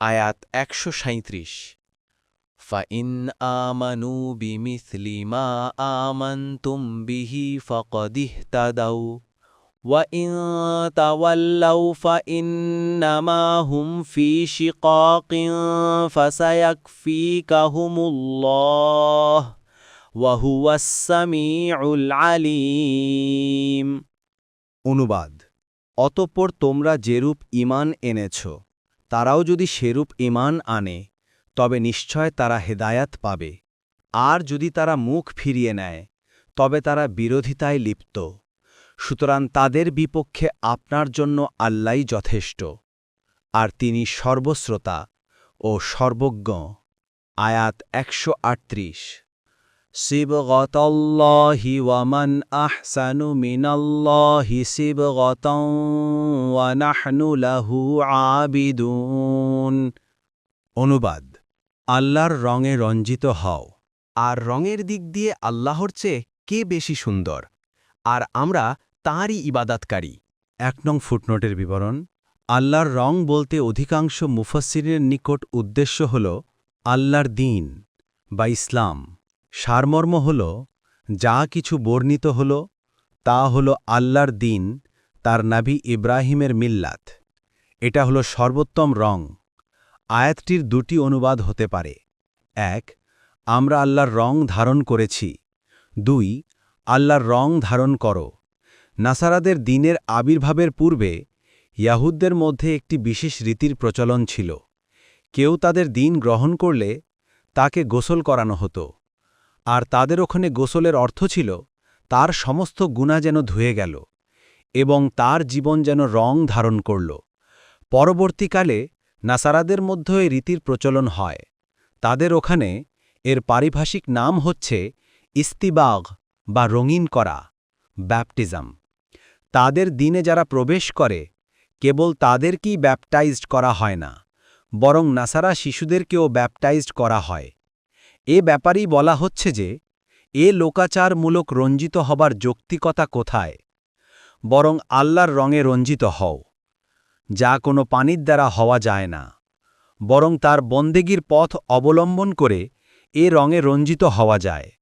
আয়াত একশো সাঁত্রিশ ফাইন আমানু বিমিথলি মা আমান্তুম বিহি ফকদিহ তাদাউ وَإِن تَوَلَّوْا فَإِنَّمَا هُمْ فِي شِقَاقٍ فَسَيَكْفِيكَهُمُ اللَّهُ وَهُوَ السَّمِيعُ الْعَلِيمُ অনুবাদ অতঃপর তোমরা যেরূপ ঈমান এনেছ তারাও যদি সেরূপ ইমান আনে, তবে নিশ্চয় তারা হেদায়াত পাবে। আর যদি তারা মুখ ফিরিয়ে নেয়, তবে তারা বিরোধিতায় লিপ্ত। সুতরাং তাদের বিপক্ষে আপনার জন্য আল্লাই যথেষ্ট। আর তিনি সর্বশ্রোতা ও সর্বজ্ঞ। আয়াত একশো আটত্রিশ। আটত্রিশ সিবগতল্লাহি ওয়ামান আহসানু মিনাল্লাহি সিবগতং ওয়া নাহনু লাহু আবিদুন। অনুবাদ, আল্লাহর রঙে রঞ্জিত হও। আর রঙের দিক দিয়ে আল্লাহর চেয়ে কে বেশি সুন্দর? আর আমরা তাঁরই ইবাদাতকারী। এক নং ফুটনোটের বিবরণ, আল্লাহর রং বলতে অধিকাংশ মুফাসিরের নিকট উদ্দেশ্য হল আল্লাহর দিন বা ইসলাম। সারমর্ম হল, যা কিছু বর্ণিত হল, তা হল আল্লাহর দিন, তার নাবি ইব্রাহিমের মিল্লাত। এটা হল সর্বোত্তম রং। আয়াতটির দুটি অনুবাদ হতে পারে। এক, আমরা আল্লাহর রং ধারণ করেছি। দুই, আল্লাহর রং ধারণ করো। নাসারাদের দিনের আবির্ভাবের পূর্বে ইয়াহুদদের মধ্যে একটি বিশেষ রীতির প্রচলন ছিল। কেউ তাদের দিন গ্রহণ করলে তাকে গোসল করানো হতো। আর তাদের ওখানে গোসলের অর্থ ছিল, তার সমস্ত গুণা যেন ধুয়ে গেল এবং তার জীবন যেন রং ধারণ করল। পরবর্তীকালে নাসারাদের মধ্যে এই রীতির প্রচলন হয়। তাদের ওখানে এর পারিভাষিক নাম হচ্ছে ইস্তিবাগ বা রঙিন করা, ব্যাপটিজম। তাদের দিনে যারা প্রবেশ করে, কেবল তাদেরকেই ব্যাপটাইজড করা হয় না, বরং নাসারা শিশুদেরকেও ব্যাপটাইজড করা হয়। এ ব্যাপারেই বলা হচ্ছে যে, এ লোকাচারমূলক রঞ্জিত হবার যৌক্তিকতা কোথায়? বরং আল্লাহর রঙে রঞ্জিত হও। যা কোনো পানির দ্বারা হওয়া যায় না। বরং তার বন্দেগীর পথ অবলম্বন করে এ রঙে রঞ্জিত হওয়া যায়।